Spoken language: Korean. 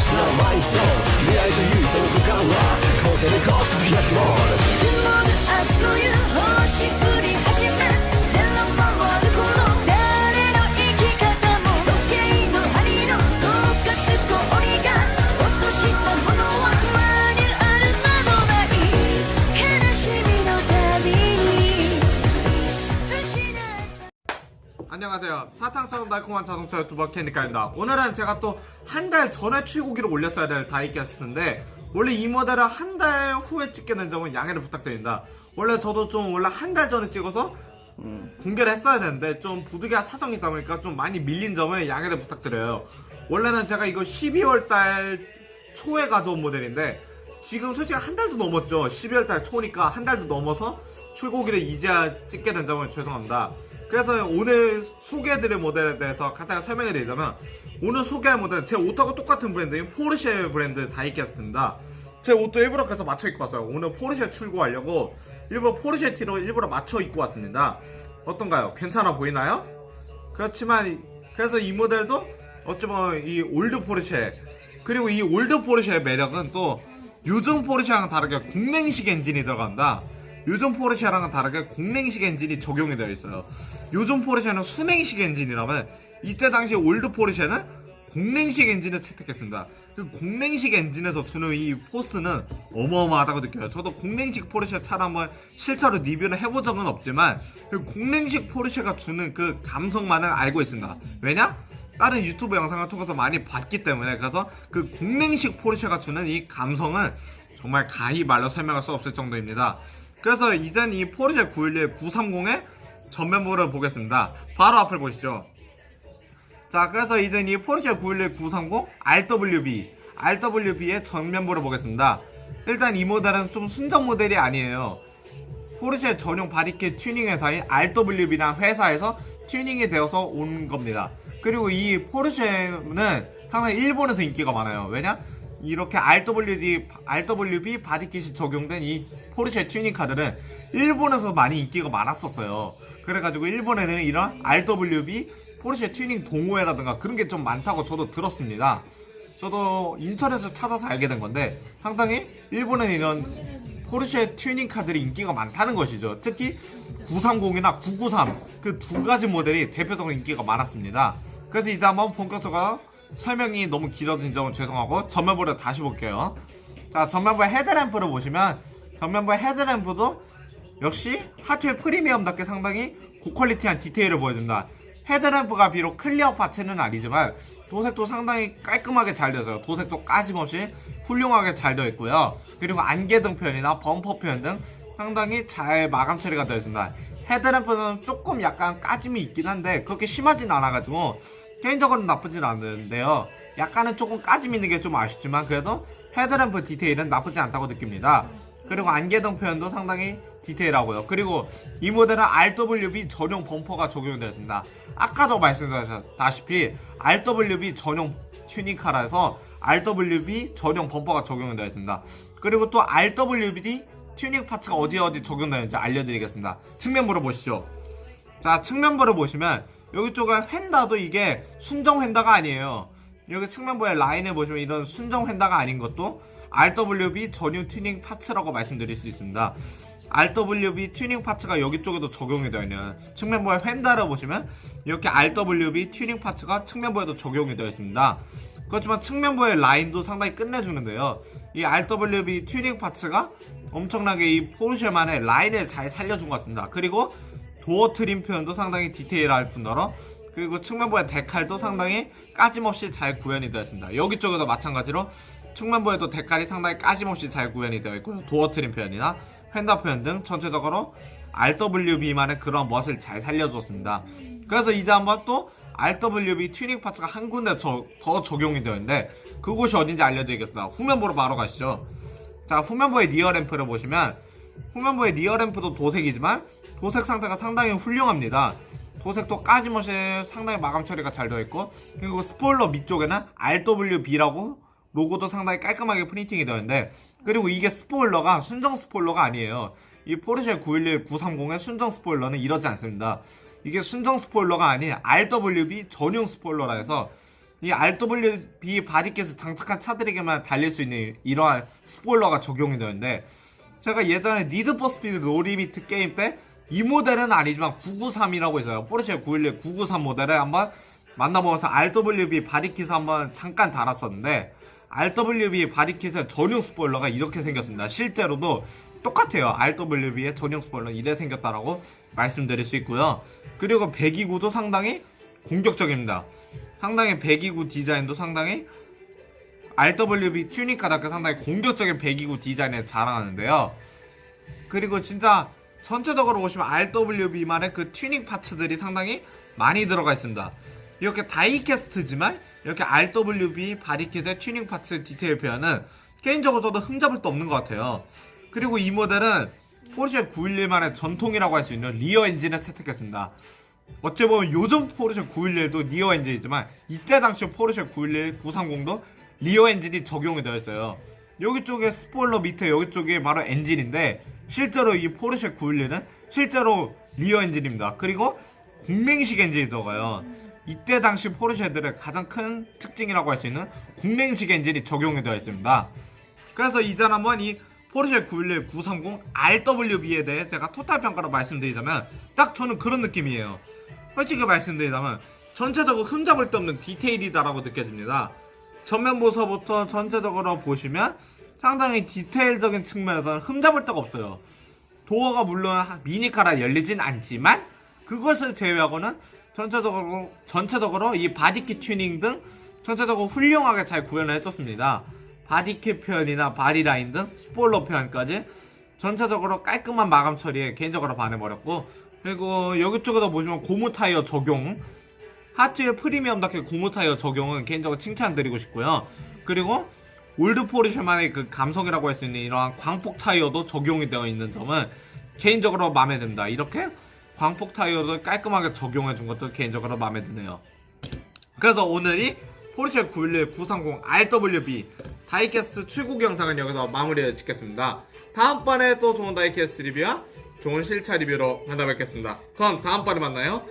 失う前にそう未来というその空間はこのででこそ開きも 안녕하세요. 사탕처럼 달콤한 자동차 유튜버 캔디카입니다. 오늘은 제가 또 한 달 전에 출고기를 올렸어야 될 다이캐스트인데 원래 이 모델을 한달 후에 찍게 된 점은 양해를 부탁드립니다. 원래 저도 좀 원래 한 달 전에 찍어서 음, 공개를 했어야 되는데 좀 부득이한 사정이 있다 보니까 좀 많이 밀린 점을 양해를 부탁드려요. 원래는 제가 이거 12월 달 초에 가져온 모델인데 지금 솔직히 한 달도 넘었죠. 12월 달 초니까 한 달도 넘어서 출고기를 이제야 찍게 된 점은 죄송합니다. 그래서 오늘 소개해드릴 모델에 대해서 간단히 설명해 드리자면 오늘 소개할 모델은 제 옷하고 똑같은 브랜드인 포르쉐 브랜드 다이캐스트입니다. 제 옷도 일부러 그래서 맞춰 입고 왔어요. 오늘 포르쉐 출고하려고 일부러 포르쉐 티로 일부러 맞춰 입고 왔습니다. 어떤가요? 괜찮아 보이나요? 그렇지만 이- 그래서 이 모델도 어찌 보면 이 올드 포르쉐 그리고 이 올드 포르쉐의 매력은 또 요즘 포르쉐랑은 다르게 공랭식 엔진이 들어간다. 요즘 포르쉐랑은 다르게 공랭식 엔진이 적용이 되어 있어요. 요즘 포르쉐는 순행식 엔진이라면 이때 당시 올드 포르쉐는 공랭식 엔진을 채택했습니다. 그 공랭식 엔진에서 주는 이 포스는 어마어마하다고 느껴요. 저도 공랭식 포르쉐 차를 한번 실제로 리뷰를 해본 적은 없지만 그 공랭식 포르쉐가 주는 그 감성만은 알고 있습니다. 왜냐? 다른 유튜브 영상을 통해서 많이 봤기 때문에 그래서 그 공랭식 포르쉐가 주는 이 감성은 정말 가히 말로 설명할 수 없을 정도입니다. 그래서 이젠 이 포르쉐 911 930의 전면부를 보겠습니다. 바로 앞을 보시죠. 자, 그래서 이젠 이 포르쉐 911 930 RWB, RWB의 전면부를 보겠습니다. 일단 이 모델은 좀 순정 모델이 아니에요. 포르쉐 전용 바디킷 튜닝 회사인 RWB라는 회사에서 튜닝이 되어서 온 겁니다. 그리고 이 포르쉐는 상당히 일본에서 인기가 많아요. 왜냐? 이렇게 RWB, RWB 바디킷이 적용된 이 포르쉐 튜닝 카들은 일본에서 많이 인기가 많았었어요. 그래가지고 일본에는 이런 RWB 포르쉐 튜닝 동호회라든가 그런 게 좀 많다고 저도 들었습니다. 저도 인터넷에서 찾아서 알게 된 건데 상당히 일본에 이런 포르쉐 튜닝 카들이 인기가 많다는 것이죠. 특히 930이나 993 그 두 가지 모델이 대표적으로 인기가 많았습니다. 그래서 이제 한번 본격적으로 설명이 너무 길어진 점은 죄송하고 전면부를 다시 볼게요. 자 전면부 헤드램프를 보시면 전면부 헤드램프도 역시 하트의 프리미엄답게 상당히 고퀄리티한 디테일을 보여준다. 헤드램프가 비록 클리어 파츠는 아니지만 도색도 상당히 깔끔하게 잘 되어요. 도색도 까짐없이 훌륭하게 잘 되어 있고요. 그리고 안개등 표현이나 범퍼 표현 등 상당히 잘 마감 처리가 되어 있습니다. 헤드램프는 조금 약간 까짐이 있긴 한데 그렇게 심하진 않아가지고 개인적으로는 나쁘진 않은데요. 약간은 조금 까짐 있는 게 좀 아쉽지만 그래도 헤드램프 디테일은 나쁘지 않다고 느낍니다. 그리고 안개등 표현도 상당히 디테일하고요. 그리고 이 모델은 RWB 전용 범퍼가 적용되어 있습니다. 아까도 말씀드렸다시피 RWB 전용 튜닝카라서 RWB 전용 범퍼가 적용되어 있습니다. 그리고 또 RWB 튜닝 파츠가 어디 어디 적용되는지 알려드리겠습니다. 측면부를 보시죠. 자 측면부를 보시면 여기 쪽은 휀다도 이게 순정 휀다가 아니에요. 여기 측면부의 라인을 보시면 이런 순정 휀다가 아닌 것도 RWB 전용 튜닝 파츠라고 말씀드릴 수 있습니다. RWB 튜닝 파츠가 여기 쪽에도 적용이 되어 있는 측면부의 휀다를 보시면 이렇게 RWB 튜닝 파츠가 측면부에도 적용이 되어 있습니다. 그렇지만 측면부의 라인도 상당히 끝내주는데요. 이 RWB 튜닝 파츠가 엄청나게 이 포르쉐만의 라인을 잘 살려준 것 같습니다. 그리고 도어 트림 표현도 상당히 디테일할 뿐더러 그리고 측면부의 데칼도 상당히 까짐없이 잘 구현이 되어 있습니다. 여기 쪽에도 마찬가지로 측면부에도 데칼이 상당히 까짐없이 잘 구현이 되어 있고요. 도어 트림 표현이나 펜더 표현 등 전체적으로 RWB만의 그런 멋을 잘 살려주었습니다. 그래서 이제 한번 또 RWB 튜닝 파츠가 한 군데 저- 더 적용이 되는데 그곳이 어딘지 알려드리겠습니다. 후면부로 바로 가시죠. 자 후면부의 리어 램프를 보시면 후면부의 리어램프도 도색이지만 도색 상태가 상당히 훌륭합니다. 도색도 까짐없이 상당히 마감 처리가 잘 되어 있고 그리고 스포일러 밑쪽에는 RWB라고 로고도 상당히 깔끔하게 프린팅이 되어 있는데 그리고 이게 스포일러가 순정 스포일러가 아니에요. 이 포르쉐 911 930의 순정 스포일러는 이러지 않습니다. 이게 순정 스포일러가 아닌 RWB 전용 스포일러라 해서 이 RWB 바디킷을 장착한 차들에게만 달릴 수 있는 이러한 스포일러가 적용이 되는데 제가 예전에 니드 포 스피드 노리미트 게임 때 이 모델은 아니지만 993이라고 있어요. 포르쉐 911 993 모델을 한번 만나보면서 RWB 바디킷을 한번 잠깐 달았었는데 RWB 바디킷의 전용 스포일러가 이렇게 생겼습니다. 실제로도 똑같아요. RWB의 전용 스포일러 이래 생겼다라고 말씀드릴 수 있고요. 그리고 배기구도 상당히 공격적입니다. 상당히 배기구 디자인도 상당히 RWB 튜닝 가닥 상당히 공격적인 배기구 디자인을 자랑하는데요. 그리고 진짜 전체적으로 보시면 RWB만의 그 튜닝 파츠들이 상당히 많이 들어가 있습니다. 이렇게 다이캐스트지만 이렇게 RWB 바디킷의 튜닝 파츠 디테일 표현은 개인적으로 저도 흠잡을 데 없는 것 같아요. 그리고 이 모델은 포르쉐 911만의 전통이라고 할 수 있는 리어 엔진을 채택했습니다. 어찌 보면 요즘 포르쉐 911도 리어 엔진이지만 이때 당시 포르쉐 911 930도 리어 엔진이 적용이 되어 있어요. 여기 쪽에 스포일러 밑에 여기 쪽에 바로 엔진인데 실제로 이 포르쉐 911은 실제로 리어 엔진입니다. 그리고 공맹식 엔진이 들어가요. 이때 당시 포르쉐들의 가장 큰 특징이라고 할 수 있는 공맹식 엔진이 적용이 되어 있습니다. 그래서 이전 한번 이 포르쉐 911 930 RWB에 대해 제가 토탈 평가로 말씀드리자면 딱 저는 그런 느낌이에요. 솔직히 말씀드리자면 전체적으로 흠잡을 데 없는 디테일이다라고 느껴집니다. 전면 보서부터 전체적으로 보시면 상당히 디테일적인 측면에서는 흠잡을 데가 없어요. 도어가 물론 미니카라 열리진 않지만 그것을 제외하고는 전체적으로 전체적으로 이 바디킷 튜닝 등 전체적으로 훌륭하게 잘 구현을 해줬습니다. 바디킷 표현이나 바디라인 등 스포일러 표현까지 전체적으로 깔끔한 마감 처리에 개인적으로 반해버렸고 그리고 여기 쪽에도 보시면 고무 타이어 적용 하트의 프리미엄답게 고무 타이어 적용은 개인적으로 칭찬드리고 싶고요. 그리고 올드 포르쉐만의 그 감성이라고 할 수 있는 이러한 광폭 타이어도 적용이 되어 있는 점은 개인적으로 마음에 듭니다. 이렇게 광폭 타이어도 깔끔하게 적용해 준 것도 개인적으로 마음에 드네요. 그래서 오늘이 포르쉐 911 930 RWB 다이캐스트 출고기 영상은 여기서 마무리를 짓겠습니다. 다음번에 또 좋은 다이캐스트 리뷰와 좋은 실차 리뷰로 만나뵙겠습니다. 그럼 다음번에 만나요.